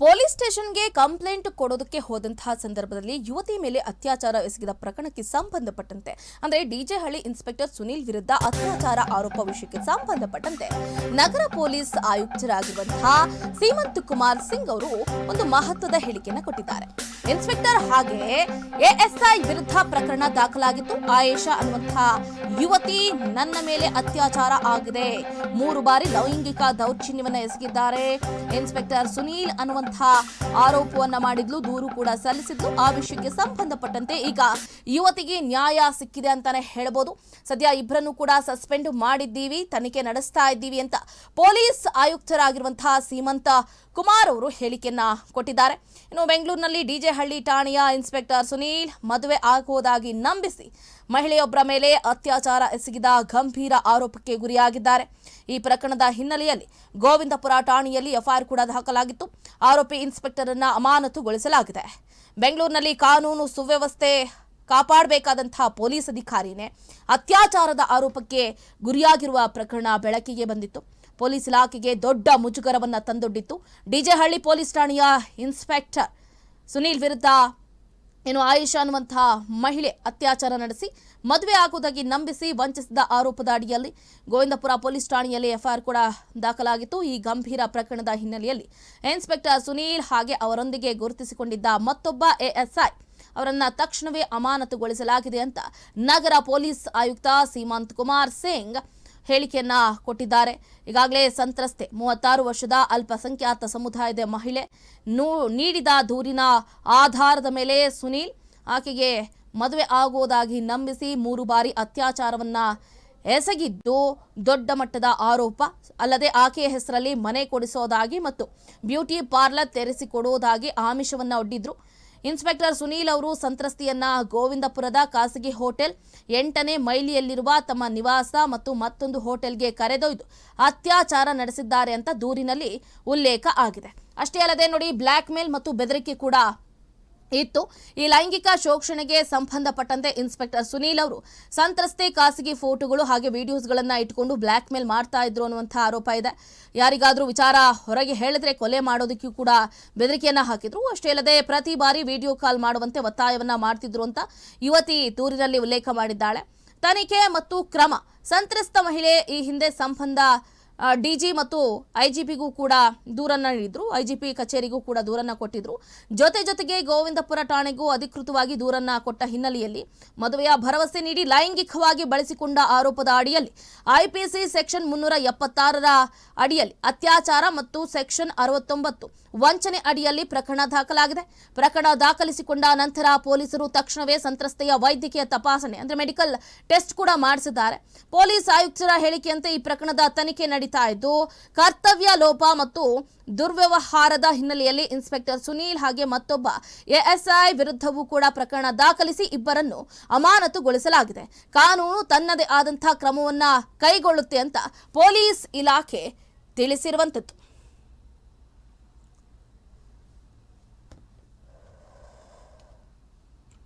Police ಸ್ಟೇಷನ್ಗೆ complaint ಕೊಡೋದಕ್ಕೆ ಹೋದಂತಹ ಸಂದರ್ಭದಲ್ಲಿ ಯುವತಿ ಮೇಲೆ ಅತ್ಯಾಚಾರ ಎಸಗಿದ ಪ್ರಕರಣಕ್ಕೆ ಸಂಬಂಧಪಟ್ಟಂತೆ, ಅಂದ್ರೆ ಡಿಜೆ ಹಳ್ಳಿ ಇನ್ಸ್ಪೆಕ್ಟರ್ ಸುನೀಲ್ ವಿರುದ್ಧ ಅತ್ಯಾಚಾರ ಆರೋಪ ವಿಷಯಕ್ಕೆ ಸಂಬಂಧಪಟ್ಟಂತೆ ನಗರ ಪೊಲೀಸ್ ಆಯುಕ್ತರಾಗಿರುವಂತಹ ಸೀಮಂತ್ ಕುಮಾರ್ ಸಿಂಗ್ ಅವರು ಒಂದು ಮಹತ್ವದ ಹೇಳಿಕೆಯನ್ನು ಕೊಟ್ಟಿದ್ದಾರೆ. ಇನ್ಸ್ಪೆಕ್ಟರ್ ಹಾಗೆ ಎಎಸ್ಐ ವಿರುದ್ಧ ಪ್ರಕರಣ ದಾಖಲಾಗಿತ್ತು. ಆಯೇಷಾ ಅನ್ನುವಂತಹ ಯುವತಿ ನನ್ನ ಮೇಲೆ ಅತ್ಯಾಚಾರ ಆಗಿದೆ. ಮೂರು ಬಾರಿ ಲೈಂಗಿಕ ದೌರ್ಜನ್ಯವನ್ನ ಎಸಗಿದ್ದಾರೆ. ಇನ್ಸ್ಪೆಕ್ಟರ್ ಸುನೀಲ್ ಅನ್ನುವಂತಹ ಆರೋಪವನ್ನ ಮಾಡಿದ್ಲು, ದೂರು ಕೂಡ ಸಲ್ಲಿಸಿದ್ಲು ಆ ವಿಷಯಕ್ಕೆ ಸಂಬಂಧಪಟ್ಟಂತೆ ಈಗ ಯುವತಿಗೆ ನ್ಯಾಯ ಸಿಕ್ಕಿದೆ ಅಂತಾನೆ ಹೇಳ್ಬೋದು. ಸದ್ಯ ಇಬ್ಬರನ್ನು ಕೂಡ ಸಸ್ಪೆಂಡ್ ಮಾಡಿದ್ದೀವಿ, ತನಿಖೆ ನಡೆಸ್ತಾ ಇದ್ದೀವಿ ಅಂತ ಪೊಲೀಸ್ ಆಯುಕ್ತರಾಗಿರುವಂತಹ ಸೀಮಂತ ಕುಮಾರ್ ಅವರು ಹೇಳಿಕೆಯನ್ನ ಕೊಟ್ಟಿದ್ದಾರೆ. ಇನ್ನು ಬೆಂಗಳೂರಿನಲ್ಲಿ ಡಿಜೆ ಹಳ್ಳಿ ಠಾಣೆಯ ಇನ್ಸ್ಪೆಕ್ಟರ್ ಸುನೀಲ್ ಮದುವೆ ಆಗುವುದಾಗಿ ನಂಬಿಸಿ ಮಹಿಳೆಯೊಬ್ಬರ ಮೇಲೆ ಅತ್ಯಾಚಾರ ಎಸಗಿದ ಗಂಭೀರ ಆರೋಪಕ್ಕೆ ಗುರಿಯಾಗಿದ್ದಾರೆ. ಈ ಪ್ರಕರಣದ ಹಿನ್ನೆಲೆಯಲ್ಲಿ ಗೋವಿಂದಪುರ ಠಾಣೆಯಲ್ಲಿ ಎಫ್ಐಆರ್ ಕೂಡ ದಾಖಲಾಗಿತ್ತು. ಆರೋಪಿ ಇನ್ಸ್ಪೆಕ್ಟರ್ ಅನ್ನ ಅಮಾನತುಗೊಳಿಸಲಾಗಿದೆ. ಬೆಂಗಳೂರಿನಲ್ಲಿ ಕಾನೂನು ಸುವ್ಯವಸ್ಥೆ ಕಾಪಾಡಬೇಕಾದಂತಹ ಪೊಲೀಸ್ ಅಧಿಕಾರಿನೇ ಅತ್ಯಾಚಾರದ ಆರೋಪಕ್ಕೆ ಗುರಿಯಾಗಿರುವ ಪ್ರಕರಣ ಬೆಳಕಿಗೆ ಬಂದಿತ್ತು. ಪೊಲೀಸ್ ಇಲಾಖೆಗೆ ದೊಡ್ಡ ಮುಜುಗರವನ್ನ ತಂದೊಡ್ಡಿತ್ತು. ಡಿಜೆಹಳ್ಳಿ ಪೊಲೀಸ್ ಠಾಣೆಯ ಇನ್ಸ್ಪೆಕ್ಟರ್ ಸುನೀಲ್ ವಿರುದ್ಧ ಏನು ಆಯಿಷಾ ಅನ್ನುವಂತಹ ಮಹಿಳೆ ಅತ್ಯಾಚಾರ ನಡೆಸಿ, ಮದುವೆ ಆಗುವುದಾಗಿ ನಂಬಿಸಿ ವಂಚಿಸಿದ ಆರೋಪದ ಅಡಿಯಲ್ಲಿ ಗೋವಿಂದಪುರ ಪೊಲೀಸ್ ಠಾಣೆಯಲ್ಲಿ ಎಫ್ಐಆರ್ ಕೂಡ ದಾಖಲಾಗಿತ್ತು. ಈ ಗಂಭೀರ ಪ್ರಕರಣದ ಹಿನ್ನೆಲೆಯಲ್ಲಿ ಇನ್ಸ್ಪೆಕ್ಟರ್ ಸುನೀಲ್ ಹಾಗೆ ಅವರೊಂದಿಗೆ ಗುರುತಿಸಿಕೊಂಡಿದ್ದ ಮತ್ತೊಬ್ಬ ಎಎಸ್ಐ ಅವರನ್ನ ತಕ್ಷಣವೇ ಅಮಾನತುಗೊಳಿಸಲಾಗಿದೆ ಅಂತ ನಗರ ಪೊಲೀಸ್ ಆಯುಕ್ತ ಸೀಮಾಂತ್ ಕುಮಾರ್ ಸಿಂಗ್ ಹೇಳಿಕೆಯನ್ನ ಕೊಟ್ಟಿದ್ದಾರೆ. ಈಗಾಗಲೇ ಸಂತ್ರಸ್ತೆ, ಮೂವತ್ತಾರು ವರ್ಷದ ಅಲ್ಪಸಂಖ್ಯಾತ ಸಮುದಾಯದ ಮಹಿಳೆ ನೂ- ನೀಡಿದ ದೂರಿನ ಆಧಾರದ ಮೇಲೆ ಸುನೀಲ್ ಆಕೆಗೆ ಮದುವೆ ಆಗುವುದಾಗಿ ನಂಬಿಸಿ ಮೂರು ಬಾರಿ ಅತ್ಯಾಚಾರವನ್ನ ಎಸಗಿದ್ದು ದೊಡ್ಡ ಮಟ್ಟದ ಆರೋಪ. ಅಲ್ಲದೆ ಆಕೆಯ ಹೆಸರಲ್ಲಿ ಮನೆ ಕೊಡಿಸೋದಾಗಿ ಮತ್ತು ಬ್ಯೂಟಿ ಪಾರ್ಲರ್ ತೆರೆಸಿಕೊಡುವುದಾಗಿ ಆಮಿಷವನ್ನ ಒಡ್ಡಿದ್ರು. ಇನ್ಸ್ಪೆಕ್ಟರ್ ಸುನೀಲ್ ಅವರು ಸಂತ್ರಸ್ತೆಯನ್ನ ಗೋವಿಂದಪುರದ ಖಾಸಗಿ ಹೋಟೆಲ್ ಎಂಟನೇ ಮೈಲಿಯಲ್ಲಿರುವ ತಮ್ಮ ನಿವಾಸ ಮತ್ತು ಮತ್ತೊಂದು ಹೋಟೆಲ್ಗೆ ಕರೆದೊಯ್ದು ಅತ್ಯಾಚಾರ ನಡೆಸಿದ್ದಾರೆ ಅಂತ ದೂರಿನಲ್ಲಿ ಉಲ್ಲೇಖ ಆಗಿದೆ. ಅಷ್ಟೇ ಅಲ್ಲದೆ ನೋಡಿ ಬ್ಲ್ಯಾಕ್ ಮೇಲ್ ಮತ್ತು ಬೆದರಿಕೆ ಕೂಡ ಇತ್ತು. ಈ ಲೈಂಗಿಕ ಶೋಷಣೆಗೆ ಸಂಬಂಧಪಟ್ಟಂತೆ ಇನ್ಸ್ಪೆಕ್ಟರ್ ಸುನೀಲ್ ಅವರು ಸಂತ್ರಸ್ತೆ ಖಾಸಗಿ ಫೋಟೋಗಳು ಹಾಗೆ ವಿಡಿಯೋಸ್ಗಳನ್ನು ಇಟ್ಕೊಂಡು ಬ್ಲ್ಯಾಕ್ ಮೇಲ್ ಮಾಡ್ತಾ ಇದ್ರು ಅನ್ನುವಂಥ ಆರೋಪ ಇದೆ. ಯಾರಿಗಾದರೂ ವಿಚಾರ ಹೊರಗೆ ಹೇಳಿದ್ರೆ ಕೊಲೆ ಮಾಡೋದಕ್ಕೂ ಕೂಡ ಬೆದರಿಕೆಯನ್ನು ಹಾಕಿದ್ರು. ಅಷ್ಟೇ ಅಲ್ಲದೆ ಪ್ರತಿ ಬಾರಿ ವಿಡಿಯೋ ಕಾಲ್ ಮಾಡುವಂತೆ ಒತ್ತಾಯವನ್ನು ಮಾಡ್ತಿದ್ರು ಅಂತ ಯುವತಿ ದೂರಿನಲ್ಲಿ ಉಲ್ಲೇಖ ಮಾಡಿದ್ದಾಳೆ. ತನಿಖೆ ಮತ್ತು ಕ್ರಮ. ಸಂತ್ರಸ್ತ ಮಹಿಳೆ ಈ ಹಿಂದೆ ಸಂಬಂಧ ಡಿಜಿ ಮತ್ತು ಐಜಿಪಿಗೂ ಕೂಡ ದೂರನ್ನ ನೀಡಿದ್ರು. ಐಜಿಪಿ ಕಚೇರಿಗೂ ಕೂಡ ದೂರನ್ನ ಕೊಟ್ಟಿದ್ರು. ಜೊತೆ ಜೊತೆಗೆ ಗೋವಿಂದಪುರ ಠಾಣೆಗೂ ಅಧಿಕೃತವಾಗಿ ದೂರನ್ನ ಕೊಟ್ಟ ಹಿನ್ನೆಲೆಯಲ್ಲಿ ಮದುವೆಯ ಭರವಸೆ ನೀಡಿ ಲೈಂಗಿಕವಾಗಿ ಬಳಸಿಕೊಂಡ ಆರೋಪದ ಅಡಿಯಲ್ಲಿ ಐಪಿಸಿ ಸೆಕ್ಷನ್ ಮುನ್ನೂರ ಎಪ್ಪತ್ತಾರರ ಅಡಿಯಲ್ಲಿ ಅತ್ಯಾಚಾರ ಮತ್ತು ಸೆಕ್ಷನ್ ಅರವತ್ತೊಂಬತ್ತು ವಂಚನೆ ಅಡಿಯಲ್ಲಿ ಪ್ರಕರಣ ದಾಖಲಾಗಿದೆ. ಪ್ರಕರಣ ದಾಖಲಿಸಿಕೊಂಡ ನಂತರ ಪೊಲೀಸರು ತಕ್ಷಣವೇ ಸಂತ್ರಸ್ತೆಯ ವೈದ್ಯಕೀಯ ತಪಾಸಣೆ, ಅಂದ್ರೆ ಮೆಡಿಕಲ್ ಟೆಸ್ಟ್ ಕೂಡ ಮಾಡಿಸಿದ್ದಾರೆ. ಪೊಲೀಸ್ ಆಯುಕ್ತರ ಹೇಳಿಕೆಯಂತೆ ಈ ಪ್ರಕರಣದ ತನಿಖೆ ನಡೀತಾ ಇದ್ದು, ಕರ್ತವ್ಯ ಲೋಪ ಮತ್ತು ದುರ್ವ್ಯವಹಾರದ ಹಿನ್ನೆಲೆಯಲ್ಲಿ ಇನ್ಸ್ಪೆಕ್ಟರ್ ಸುನೀಲ್ ಹಾಗೆ ಮತ್ತೊಬ್ಬ ಎಎಸ್ಐ ವಿರುದ್ಧವೂ ಕೂಡ ಪ್ರಕರಣ ದಾಖಲಿಸಿ ಇಬ್ಬರನ್ನು ಅಮಾನತುಗೊಳಿಸಲಾಗಿದೆ. ಕಾನೂನು ತನ್ನದೇ ಆದಂತಹ ಕ್ರಮವನ್ನ ಕೈಗೊಳ್ಳುತ್ತೆ ಅಂತ ಪೊಲೀಸ್ ಇಲಾಖೆ ತಿಳಿಸಿರುವಂತದ್ದು.